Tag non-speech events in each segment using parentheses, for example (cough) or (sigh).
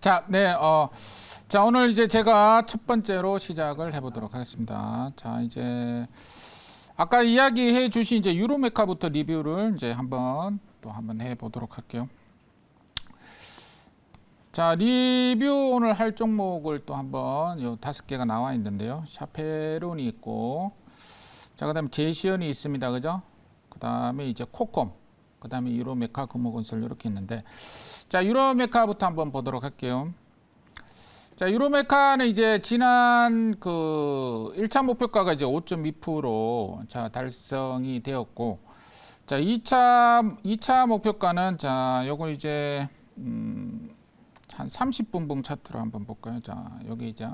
자, 네, 어, 자, 오늘 이제 제가 첫 번째로 시작을 해보도록 하겠습니다. 자, 이제 아까 이야기해 주신 이제 유로메카부터 리뷰를 이제 한번 또 한번 해보도록 할게요. 자, 리뷰 오늘 할 종목을 또 한번 요 다섯 개가 나와 있는데요. 샤페론이 있고, 자, 그 다음에 제시언이 있습니다. 그죠? 그 다음에 이제 코콤, 그 다음에 유로메카 금호건설 이렇게 있는데, 자, 유로메카부터 한번 보도록 할게요. 자, 유로메카는 이제 지난 그 1차 목표가가 이제 5.2% 자, 달성이 되었고 자, 2차 2차 목표가는 자, 요거 이제 음, 한 30분봉 차트로 한번 볼까요? 자, 여기 이제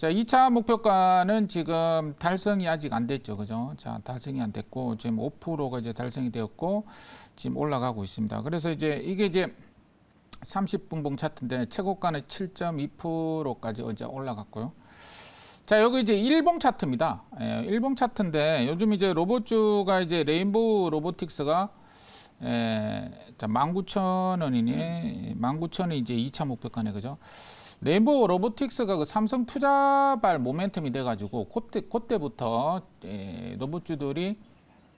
자, 2차 목표가는 지금 달성이 아직 안 됐죠. 그죠? 자, 달성이 안 됐고 지금 5%가 이제 달성이 되었고 지금 올라가고 있습니다. 그래서 이제 이게 이제 30분봉 차트인데 최고가는 7.2%까지 이제 올라갔고요. 자, 여기 이제 일봉 차트입니다. 예, 일봉 차트인데 요즘 이제 로봇주가 이제 레인보우 로보틱스가 예, 자, 19,000원이니 19,000원이 이제 2차 목표가네. 그죠? 레인보우 로보틱스가 그 삼성 투자발 모멘텀이 돼 가지고 그때 그때부터 예, 로봇주들이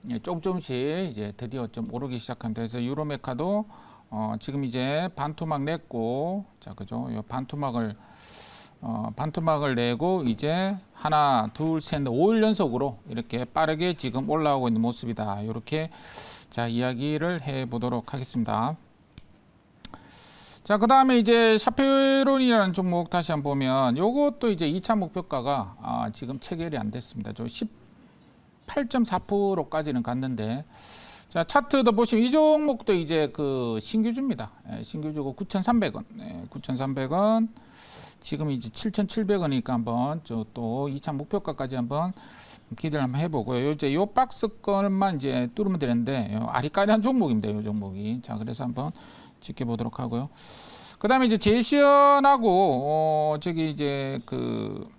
예, 조금 조금씩 이제 드디어 좀 오르기 시작한다. 그래서 유로메카도 어, 지금 이제 반토막 냈고, 자, 그죠? 요 반토막을, 어, 반토막을 내고 이제 하나, 둘, 셋, 넷, 5일 연속으로 이렇게 빠르게 지금 올라오고 있는 모습이다. 이렇게 자, 이야기를 해 보도록 하겠습니다. 자, 그 다음에 이제 샤페론이라는 종목 다시 한번 보면 요것도 이제 2차 목표가가 아, 지금 체결이 안 됐습니다. 저 18.4%까지는 갔는데 자 차트도 보시면 이 종목도 이제 그 신규주입니다. 예, 신규주고 9,300원, 예, 9,300원. 지금 이제 7,700원이니까 한번 저 또 2차 목표가까지 한번 기대를 한번 해보고요. 요 이제 요 박스권만 이제 뚫으면 되는데 요 아리까리한 종목입니다. 요 종목이. 자 그래서 한번 지켜보도록 하고요. 그 다음에 이제 제시언하고 어, 저기 이제 그.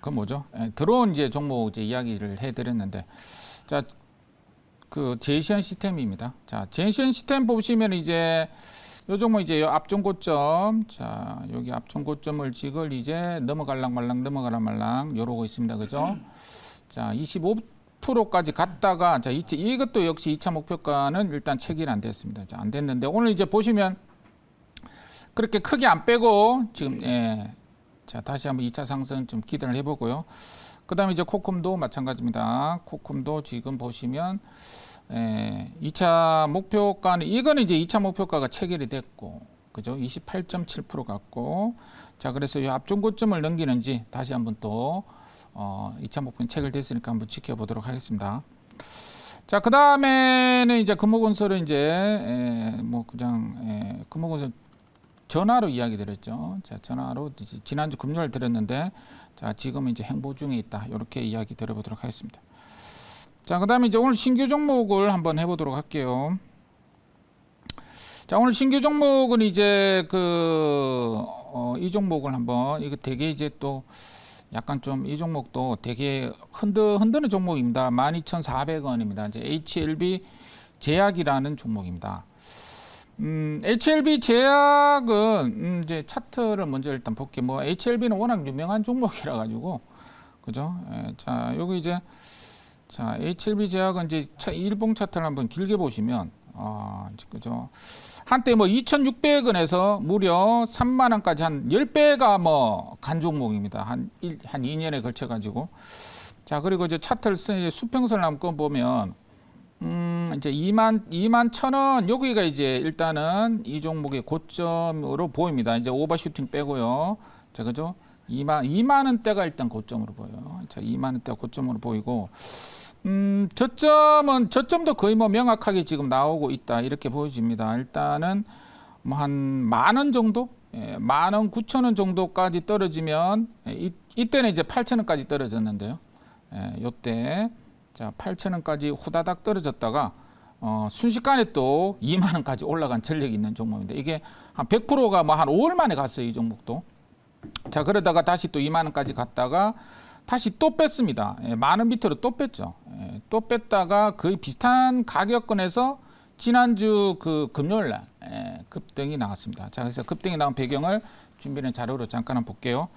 그 뭐죠? 예, 드론 이제 종목 이제 이야기를 해드렸는데, 자, 그 제이션 시스템입니다. 자, 제이션 시스템 보시면 이제 요 종목 이제 요 앞전 고점, 자, 여기 앞전 고점을 지금 이제 넘어갈랑 말랑 넘어가랑 말랑 요러고 있습니다. 그죠? 자, 25% 까지 갔다가 자, 이제 이것도 역시 2차 목표가는 일단 체결 안 됐습니다. 자, 안 됐는데 오늘 이제 보시면 그렇게 크게 안 빼고 지금 예. 자, 다시 한번 2차 상승 좀 기대를 해 보고요. 그다음에 이제 코콤도 마찬가지입니다. 코콤도 지금 보시면 에, 2차 목표가는 이거는 이제 2차 목표가가 체결이 됐고 그죠? 28.7% 갔고 자 그래서 이 앞전 고점을 넘기는지 다시 한번 또 어, 2차 목표는 체결 됐으니까 한번 지켜보도록 하겠습니다. 자, 그 다음에는 이제 금호건설은 이제, 에, 뭐, 그냥, 에, 금호건설 전화로 이야기 드렸죠. 자, 전화로 지난주 금요일 드렸는데, 자, 지금 이제 행보 중에 있다. 이렇게 이야기 드려보도록 하겠습니다. 자, 그 다음에 이제 오늘 신규 종목을 한번 해보도록 할게요. 자, 오늘 신규 종목은 이제 그, 어, 이 종목을 한번, 이거 되게 이제 또 약간 좀 이 종목도 되게 흔드, 흔드는 종목입니다. 12,400원입니다. 이제 HLB 제약이라는 종목입니다. 음, HLB 제약은 음, 이제 차트를 먼저 일단 볼게요. 뭐 HLB는 워낙 유명한 종목이라 가지고 그죠? 예, 자, 여기 이제 자, HLB 제약은 이제 차, 일봉 차트를 한번 길게 보시면 아, 그죠? 한때 뭐 2,600원에서 무려 3만 원까지 한 10배가 뭐 간 종목입니다. 한 1, 한 2년에 걸쳐 가지고 자, 그리고 이제 차트를 쓰 수평선을 한번 보면 음, 이제 2만 2만 천원 여기가 이제 일단은 이 종목의 고점으로 보입니다. 이제 오버슈팅 빼고요. 자, 그죠? 2만 2만 원대가 일단 고점으로 보여요. 자, 2만 원대 고점으로 보이고 음, 저점은 저점도 거의 뭐 명확하게 지금 나오고 있다. 이렇게 보여집니다. 일단은 뭐 한 만 원 정도? 예, 만원 구천 원 정도까지 떨어지면 예, 이, 이때는 이제 8천 원까지 떨어졌는데요. 예, 요때 자, 8,000원까지 후다닥 떨어졌다가 어, 순식간에 또 2만 원까지 올라간 전력이 있는 종목인데 이게 한 100%가 뭐 한 5월 만에 갔어요, 이 종목도. 자, 그러다가 다시 또 2만 원까지 갔다가 다시 또 뺐습니다. 예, 만원 밑으로 또 뺐죠. 예, 또 뺐다가 거의 비슷한 가격권에서 지난주 그 금요일 날 예, 급등이 나왔습니다. 자, 그래서 급등이 나온 배경을 준비된 자료로 잠깐 볼게요.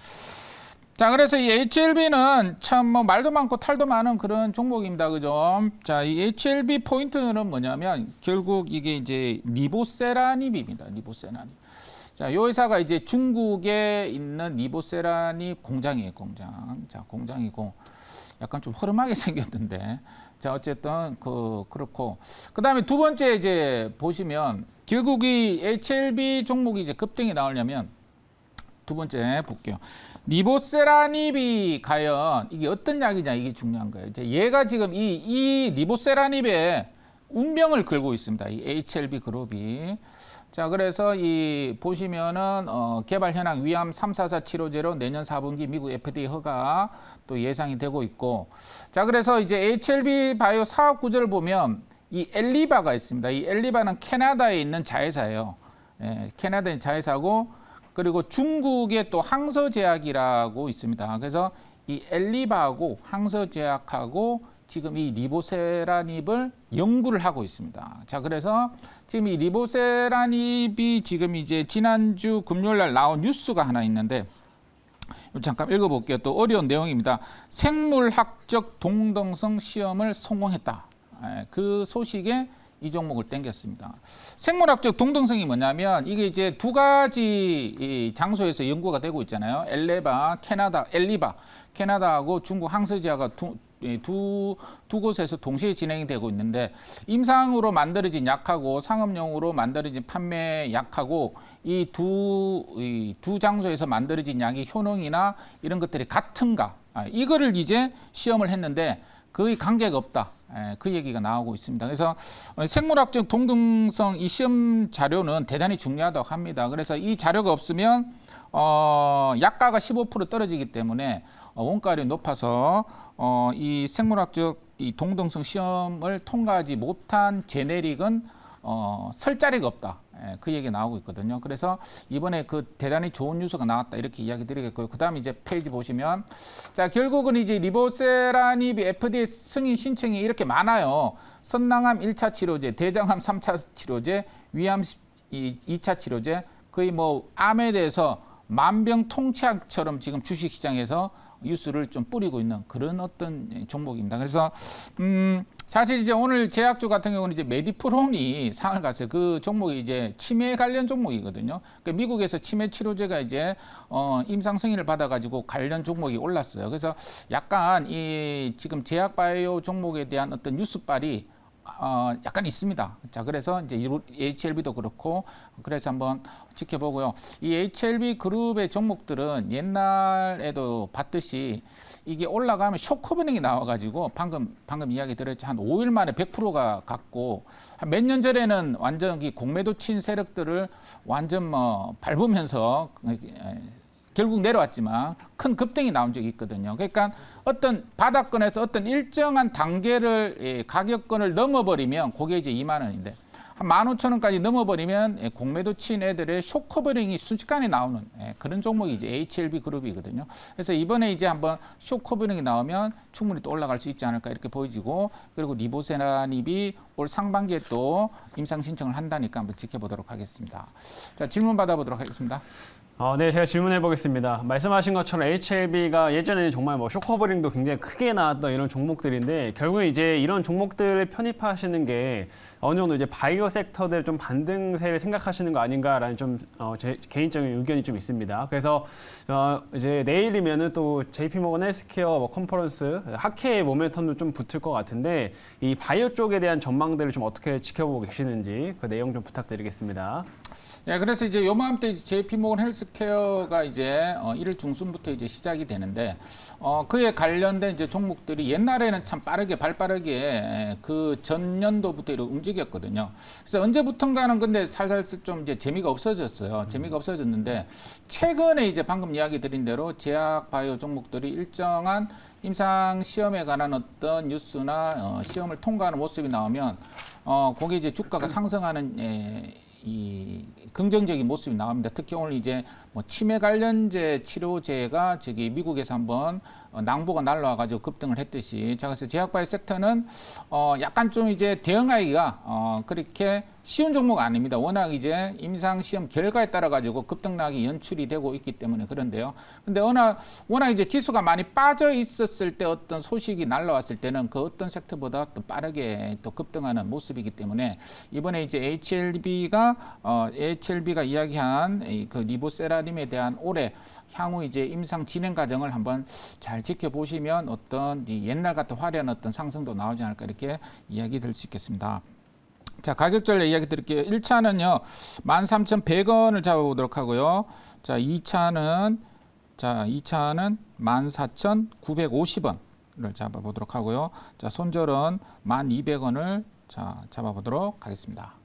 자, 그래서 이 HLB는 참 뭐 말도 많고 탈도 많은 그런 종목입니다. 그죠? 자, 이 HLB 포인트는 뭐냐면 결국 이게 이제 리보세라닙입니다. 리보세라닙. 자, 이 회사가 이제 중국에 있는 리보세라닙 공장이에요, 공장. 자, 공장이고 약간 좀 허름하게 (laughs) 생겼는데. 자, 어쨌든 그 그렇고 그다음에 두 번째 이제 보시면 결국 이 HLB 종목이 이제 급등이 나오려면 두 번째 볼게요. 리보세라닙이 과연 이게 어떤 약이냐 이게 중요한 거예요. 이제 얘가 지금 이, 이 리보세라닙의 운명을 걸고 있습니다. 이 HLB 그룹이. 자, 그래서 이 보시면은 어, 개발 현황 위암 344 치료제로 내년 4분기 미국 FDA 허가 또 예상이 되고 있고. 자, 그래서 이제 HLB 바이오 사업 구조를 보면 이 엘리바가 있습니다. 이 엘리바는 캐나다에 있는 자회사예요. 예, 캐나다의 자회사고 그리고 중국의 또 항서제약이라고 있습니다. 그래서 이 엘리바하고 항서제약하고 지금 이 리보세라닙을 연구를 하고 있습니다. 자, 그래서 지금 이 리보세라닙이 지금 이제 지난주 금요일 날 나온 뉴스가 하나 있는데 잠깐 읽어볼게요. 또 어려운 내용입니다. 생물학적 동등성 시험을 성공했다. 예, 그 소식에 이 종목을 땡겼습니다. 생물학적 동등성이 뭐냐면 이게 이제 두 가지 이 장소에서 연구가 되고 있잖아요. 엘레바, 캐나다, 엘리바, 캐나다하고 중국 이 두, 두 곳에서 동시에 진행이 되고 있는데 임상으로 만들어진 약하고 상업용으로 만들어진 판매 약하고 이 두 이 두 장소에서 만들어진 약의 효능이나 이런 것들이 같은가 아, 이거를 이제 시험을 했는데 거의 관계가 없다. 예, 그 얘기가 나오고 있습니다. 그래서 어, 생물학적 동등성 이 시험 자료는 대단히 중요하다고 합니다. 그래서 이 자료가 없으면 어, 약가가 15% 떨어지기 때문에 어, 원가율이 높아서 어, 이 생물학적 이 동등성 시험을 통과하지 못한 제네릭은 어, 설 자리가 없다. 예, 그 얘기 나오고 있거든요. 그래서 이번에 그 대단히 좋은 뉴스가 나왔다 이렇게 이야기 드리겠고요. 그 다음에 이제 페이지 보시면 자 결국은 이제 리보세라닙이 FDA 승인 신청이 이렇게 많아요. 선낭암 1차 치료제, 대장암 3차 치료제, 위암 2차 치료제 거의 뭐 암에 대해서 만병통치약처럼 지금 주식시장에서 뉴스를 좀 뿌리고 있는 그런 어떤 종목입니다. 그래서 음 사실 이제 오늘 제약주 같은 경우는 이제 메디프론이 상을 갔어요. 그 종목이 이제 치매 관련 종목이거든요. 그러니까 미국에서 치매 치료제가 이제 어 임상 승인을 받아가지고 관련 종목이 올랐어요. 그래서 약간 이 지금 제약 바이오 종목에 대한 어떤 뉴스빨이 어, 약간 있습니다. 자, 그래서 이제 HLB도 그렇고 그래서 한번 지켜보고요. 이 HLB 그룹의 종목들은 옛날에도 봤듯이 이게 올라가면 쇼커버닝이 나와가지고 방금 방금 이야기 드렸죠. 한 5일 만에 100%가 갔고 몇년 전에는 완전 이 공매도 친 세력들을 완전 뭐 밟으면서 결국 내려왔지만 큰 급등이 나온 적이 있거든요. 그러니까 어떤 바닥권에서 어떤 일정한 단계를 예, 가격권을 넘어버리면 그게 이제 2만 원인데 한 15,000원까지 넘어버리면 예, 공매도 친 애들의 쇼커버링이 순식간에 나오는 예, 그런 종목이 이제 HLB 그룹이거든요. 그래서 이번에 이제 한번 쇼커버링이 나오면 충분히 또 올라갈 수 있지 않을까 이렇게 보여지고 그리고 리보세라닙이 올 상반기에 또 임상 신청을 한다니까 한번 지켜보도록 하겠습니다. 자 질문 받아보도록 하겠습니다. 어, 네, 제가 질문해 보겠습니다. 말씀하신 것처럼 HLB가 예전에는 정말 뭐 쇼커버링도 굉장히 크게 나왔던 이런 종목들인데 결국 이제 이런 종목들을 편입하시는 게 어느 정도 이제 바이오 섹터들 좀 반등세를 생각하시는 거 아닌가라는 좀 어, 제 개인적인 의견이 좀 있습니다. 그래서 어, 이제 내일이면은 또 JP 모건 헬스케어 뭐 컨퍼런스 학회의 모멘텀도 좀 붙을 것 같은데 이 바이오 쪽에 대한 전망들을 좀 어떻게 지켜보고 계시는지 그 내용 좀 부탁드리겠습니다. 예, 그래서 이제 요맘때 JP 모건 헬스케어가 이제 어, 1월 중순부터 이제 시작이 되는데 어, 그에 관련된 이제 종목들이 옛날에는 참 빠르게 발빠르게 예, 그 전년도부터 이렇게 움직였거든요. 그래서 언제부턴가는 근데 살살 좀 이제 재미가 없어졌어요. 재미가 없어졌는데 최근에 이제 방금 이야기 드린 대로 제약 바이오 종목들이 일정한 임상 시험에 관한 어떤 뉴스나 어, 시험을 통과하는 모습이 나오면 어, 거기 이제 주가가 상승하는 예, 이 긍정적인 모습이 나옵니다. 특히 오늘 이제 뭐 치매 관련제 치료제가 저기 미국에서 한번 어, 낭보가 날라와가지고 급등을 했듯이 자 그래서 제약바이오 섹터는 어 약간 좀 이제 대응하기가 어 그렇게 쉬운 종목 아닙니다. 워낙 이제 임상 시험 결과에 따라 가지고 급등락이 연출이 되고 있기 때문에 그런데요. 근데 워낙 워낙 이제 지수가 많이 빠져 있었을 때 어떤 소식이 날라왔을 때는 그 어떤 섹터보다 또 빠르게 또 급등하는 모습이기 때문에 이번에 이제 HLB가 어 HLB가 이야기한 이그 리보세라림에 대한 올해 향후 이제 임상 진행 과정을 한번 잘 지켜보시면 어떤 이 옛날 같은 화려한 어떤 상승도 나오지 않을까 이렇게 이야기 들수 있겠습니다. 자, 가격 전략 이야기 드릴게요. 1차는요, 13,100원을 잡아보도록 하고요. 자, 2차는, 자, 2차는 14,950원을 잡아보도록 하고요. 자, 손절은 1,200원을 자, 잡아보도록 하겠습니다.